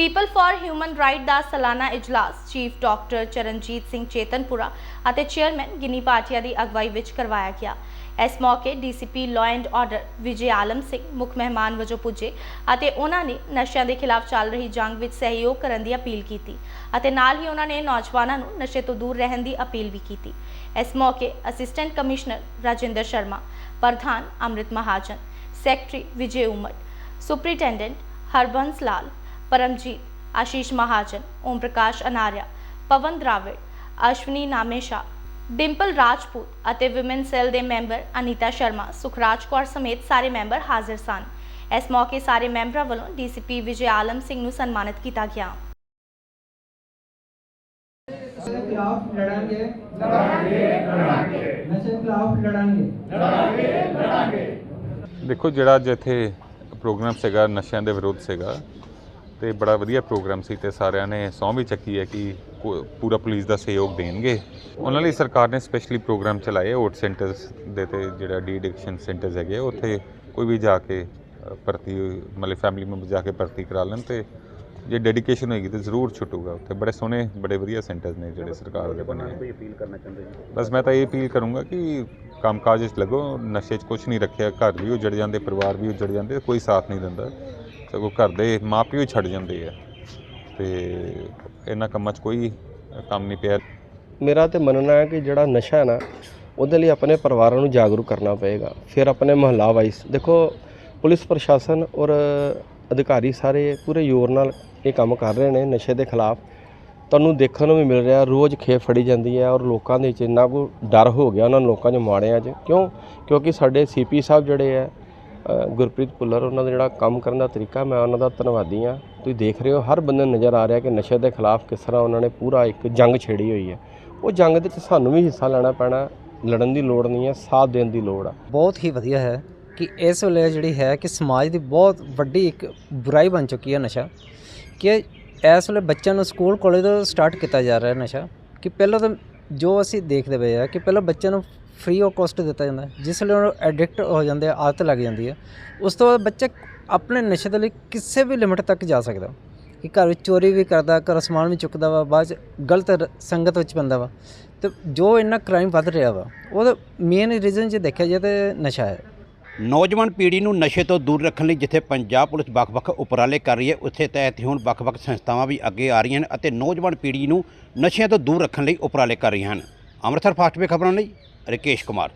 People for human right ਦਾ ਸਾਲਾਨਾ ਇਜਲਾਸ ਚੀਫ ਡਾਕਟਰ ਚਰਨਜੀਤ ਸਿੰਘ ਚੇਤਨਪੁਰਾ ਅਤੇ ਚੇਅਰਮੈਨ ਗਿਨੀ ਭਾਟੀਆ ਦੀ ਅਗਵਾਈ ਵਿੱਚ ਕਰਵਾਇਆ ਗਿਆ। ਇਸ ਮੌਕੇ DCP law and order Vijay Alam Singh, ਮੁੱਖ ਮਹਿਮਾਨ ਵਜੋਂ ਪੁੱਜੇ ਅਤੇ ਉਹਨਾਂ ਨੇ ਨਸ਼ਿਆਂ ਦੇ ਖਿਲਾਫ ਚੱਲ ਰਹੀ ਜੰਗ ਵਿੱਚ ਸਹਿਯੋਗ ਕਰਨ ਦੀ ਅਪੀਲ ਕੀਤੀ ਅਤੇ ਨਾਲ ਹੀ ਉਹਨਾਂ ਨੇ ਨੌਜਵਾਨਾਂ ਨੂੰ ਨਸ਼ੇ ਤੋਂ ਦੂਰ ਰਹਿਣ ਦੀ ਅਪੀਲ ਵੀ ਕੀਤੀ। ਇਸ ਮੌਕੇ ਅਸਿਸਟੈਂਟ ਕਮਿਸ਼ਨਰ ਰਾਜਿੰਦਰ ਸ਼ਰਮਾ, ਪ੍ਰਧਾਨ ਅੰਮ੍ਰਿਤ ਮਹਾਜਨ ਸੈਕਟਰੀ ਵਿਜੇ ਉਮਰ ਸੁਪਰੀਟੈਂਡੈਂਟ ਹਰਬੰਸ ਲਾਲ ਪਰਮਜੀਤ ਆਸ਼ੀਸ਼ ਮਹਾਜਨ ਓਮ ਪ੍ਰਕਾਸ਼ ਅਨਾਰਿਆ ਪਵਨ ਦਰਾਵੜ ਅਸ਼ਵਨੀ ਨਾਮੇਸ਼ਾ ਡਿੰਪਲ ਰਾਜਪੂਤ ਅਤੇ ਵਿਮਨ ਸੈੱਲ ਦੇ ਮੈਂਬਰ ਅਨੀਤਾ ਸ਼ਰਮਾ ਸੁਖਰਾਜ ਕੌਰ ਸਮੇਤ ਸਾਰੇ ਮੈਂਬਰ ਹਾਜ਼ਰ ਸਨ। ਇਸ ਮੌਕੇ ਸਾਰੇ ਮੈਂਬਰਾਂ ਵੱਲੋਂ ਡੀਸੀਪੀ ਵਿਜੇ ਆਲਮ ਸਿੰਘ ਨੂੰ ਸਨਮਾਨਿਤ ਕੀਤਾ ਗਿਆ। ਨਸ਼ੇ ਦੇ ਖਿਲਾਫ ਲੜਾਂਗੇ। ਲੜਾਂਗੇ ਲੜਾਂਗੇ ਨਸ਼ੇ ਦੇ ਖਿਲਾਫ ਲੜਾਂਗੇ। ਦੇਖੋ ਜਿਹੜਾ ਅੱਜ ਇੱਥੇ ਪ੍ਰੋਗਰਾਮ ਸੀਗਾ ਨਸ਼ਿਆਂ ਦੇ ਵਿਰੁੱਧ ਸੀਗਾ ਤੇ ਬੜਾ ਵਧੀਆ ਪ੍ਰੋਗਰਾਮ ਸੀ ਤੇ ਸਾਰਿਆਂ ਨੇ ਸਹੁੰ ਵੀ ਚੱਕੀ ਹੈ ਕਿ ਕੋ- ਪੂਰਾ ਪੁਲਿਸ ਦਾ ਸਹਿਯੋਗ ਦੇਣਗੇ। ਉਹਨਾਂ ਲਈ ਸਰਕਾਰ ਨੇ ਸਪੈਸ਼ਲੀ ਪ੍ਰੋਗਰਾਮ ਚਲਾਏ ਓਟ ਸੈਂਟਰਸ ਦੇ ਤੇ ਜਿਹੜਾ ਡੀ ਐਡਿਕਸ਼ਨ ਸੈਂਟਰਸ ਹੈਗੇ ਉੱਥੇ ਕੋਈ ਵੀ ਜਾ ਕੇ ਭਰਤੀ ਮਤਲਬ ਫੈਮਿਲੀ ਮੈਂਬਰ ਜਾ ਕੇ ਭਰਤੀ ਕਰਾ ਲੈਣ ਤੇ ਜੇ ਡੈਡੀਕੇਸ਼ਨ ਹੋਏਗੀ ਤੇ ਜ਼ਰੂਰ ਛੁੱਟੂਗਾ ਉੱਥੇ। ਬੜੇ ਸੋਹਣੇ, ਬੜੇ ਵਧੀਆ ਸੈਂਟਰਸ ਨੇ ਜਿਹੜੇ ਸਰਕਾਰ ਦੇ ਬਣੇ ਕੋਈ ਅਪੀਲ ਕਰਨਾ ਚਾਹੁੰਦੇ ਜੀ ਬਸ ਮੈਂ ਤਾਂ ਇਹ ਅਪੀਲ ਕਰੂੰਗਾ ਕਿ ਕੰਮਕਾਜ 'ਚ ਲੱਗੋ, ਨਸ਼ੇ 'ਚ ਕੁਝ ਨਹੀਂ ਰੱਖਿਆ, ਘਰ ਵੀ ਉਜੜ ਜਾਂਦੇ, ਪਰਿਵਾਰ ਵੀ ਉਜੜ ਜਾਂਦੇ, ਕੋਈ ਸਾਥ ਨਹੀਂ ਦਿੰਦਾ। ਸਗੋਂ ਘਰ ਦੇ ਮਾਪਿਓ ਹੀ ਛੱਡ ਜਾਂਦੇ ਆ। ਤੇ ਇਹਨਾਂ ਕੰਮਾਂ 'ਚ ਕੋਈ ਕੰਮ ਨਹੀਂ ਪਿਆ। ਮੇਰਾ ਤੇ ਮੰਨਣਾ ਹੈ ਕਿ ਜਿਹੜਾ ਨਸ਼ਾ ਹੈ ਨਾ, ਉਹਦੇ ਲਈ ਆਪਣੇ ਪਰਿਵਾਰਾਂ ਨੂੰ ਜਾਗਰੂਕ ਕਰਨਾ ਪਏਗਾ। ਫਿਰ ਆਪਣੇ ਮਹੱਲਾ ਵਾਈਸ ਦੇਖੋ, ਪੁਲਿਸ ਪ੍ਰਸ਼ਾਸਨ ਔਰ ਅਧਿਕਾਰੀ ਸਾਰੇ ਪੂਰੇ ਜ਼ੋਰ ਨਾਲ ਇਹ ਕੰਮ ਕਰ ਰਹੇ ਨੇ ਨਸ਼ੇ ਦੇ ਖਿਲਾਫ। ਤੁਹਾਨੂੰ ਦੇਖਣ ਨੂੰ ਵੀ ਮਿਲ ਰਿਹਾ, ਰੋਜ਼ ਖੇਪ ਫੜੀ ਜਾਂਦੀ ਹੈ ਔਰ ਲੋਕਾਂ ਦੇ ਵਿੱਚ ਇੰਨਾ ਕੁ ਡਰ ਹੋ ਗਿਆ, ਉਹਨਾਂ ਲੋਕਾਂ 'ਚ ਮਾੜਿਆਂ 'ਚ। ਕਿਉਂ? ਕਿਉਂਕਿ ਸਾਡੇ ਸੀਪੀ ਸਾਹਿਬ ਜਿਹੜੇ ਆ ਗੁਰਪ੍ਰੀਤ ਭੁੱਲਰ, ਉਹਨਾਂ ਦਾ ਜਿਹੜਾ ਕੰਮ ਕਰਨ ਦਾ ਤਰੀਕਾ, ਮੈਂ ਉਹਨਾਂ ਦਾ ਧੰਨਵਾਦੀ ਹਾਂ। ਤੁਸੀਂ ਦੇਖ ਰਹੇ ਹੋ, ਹਰ ਬੰਦੇ ਨੂੰ ਨਜ਼ਰ ਆ ਰਿਹਾ ਕਿ ਨਸ਼ੇ ਦੇ ਖਿਲਾਫ ਕਿਸ ਤਰ੍ਹਾਂ ਉਹਨਾਂ ਨੇ ਪੂਰਾ ਇੱਕ ਜੰਗ ਛੇੜੀ ਹੋਈ ਹੈ। ਉਹ ਜੰਗ ਦੇ ਵਿੱਚ ਸਾਨੂੰ ਵੀ ਹਿੱਸਾ ਲੈਣਾ ਪੈਣਾ, ਲੜਨ ਦੀ ਲੋੜ ਨਹੀਂ ਹੈ, ਸਾਥ ਦੇਣ ਦੀ ਲੋੜ ਆ। ਬਹੁਤ ਹੀ ਵਧੀਆ ਹੈ ਕਿ ਇਸ ਵੇਲੇ ਜਿਹੜੀ ਹੈ ਕਿ ਸਮਾਜ ਦੀ ਬਹੁਤ ਵੱਡੀ ਇੱਕ ਬੁਰਾਈ ਬਣ ਚੁੱਕੀ ਹੈ ਨਸ਼ਾ, ਕਿ ਇਸ ਵੇਲੇ ਬੱਚਿਆਂ ਨੂੰ ਸਕੂਲ, ਕਾਲਜ ਤੋਂ ਸਟਾਰਟ ਕੀਤਾ ਜਾ ਰਿਹਾ ਨਸ਼ਾ, ਕਿ ਪਹਿਲਾਂ ਤਾਂ ਜੋ ਅਸੀਂ ਦੇਖਦੇ ਪਏ ਆ ਕਿ ਪਹਿਲਾਂ ਬੱਚਿਆਂ ਨੂੰ ਫ੍ਰੀ ਆਫ ਕੋਸਟ ਦਿੱਤਾ ਜਾਂਦਾ ਜਿਸ ਵੇਲੇ ਉਹ ਐਡਿਕਟ ਹੋ ਜਾਂਦੇ ਆ, ਆਦਤ ਲੱਗ ਜਾਂਦੀ ਹੈ। ਉਸ ਤੋਂ ਬਾਅਦ ਬੱਚਾ ਆਪਣੇ ਨਸ਼ੇ ਦੇ ਲਈ ਕਿਸੇ ਵੀ ਲਿਮਿਟ ਤੱਕ ਜਾ ਸਕਦਾ ਕਿ ਘਰ ਵਿੱਚ ਚੋਰੀ ਵੀ ਕਰਦਾ, ਘਰ ਸਮਾਨ ਵੀ ਚੁੱਕਦਾ ਵਾ, ਬਾਅਦ 'ਚ ਗਲਤ ਰ- ਸੰਗਤ ਵਿੱਚ ਪੈਂਦਾ ਵਾ। ਤੇ ਜੋ ਇੰਨਾ ਕ੍ਰਾਈਮ ਵੱਧ ਰਿਹਾ ਵਾ, ਉਹਦਾ ਮੇਨ ਰੀਜ਼ਨ ਜੇ ਦੇਖਿਆ ਜਾਏ ਤੇ ਨਸ਼ਾ ਹੈ। ਨੌਜਵਾਨ ਪੀੜ੍ਹੀ ਨੂੰ ਨਸ਼ੇ ਤੋਂ ਦੂਰ ਰੱਖਣ ਲਈ ਜਿੱਥੇ ਪੰਜਾਬ ਪੁਲਿਸ ਵੱਖ-ਵੱਖ ਉਪਰਾਲੇ ਕਰ ਰਹੀ ਹੈ, ਉੱਥੇ ਤਹਿਤ ਹੀ ਹੁਣ ਵੱਖ-ਵੱਖ ਸੰਸਥਾਵਾਂ ਵੀ ਅੱਗੇ ਆ ਰਹੀਆਂ ਹਨ ਅਤੇ ਨੌਜਵਾਨ ਪੀੜ੍ਹੀ ਨੂੰ ਨਸ਼ਿਆਂ ਤੋਂ ਦੂਰ ਰੱਖਣ ਲਈ ਉਪਰਾਲੇ ਕਰ ਰਹੀਆਂ ਹਨ। ਅੰਮ੍ਰਿਤਸਰ ਫਾਸਟ ਵੇ ਖਬਰਾਂ ਲਈ ਰਕੇਸ਼ ਕੁਮਾਰ।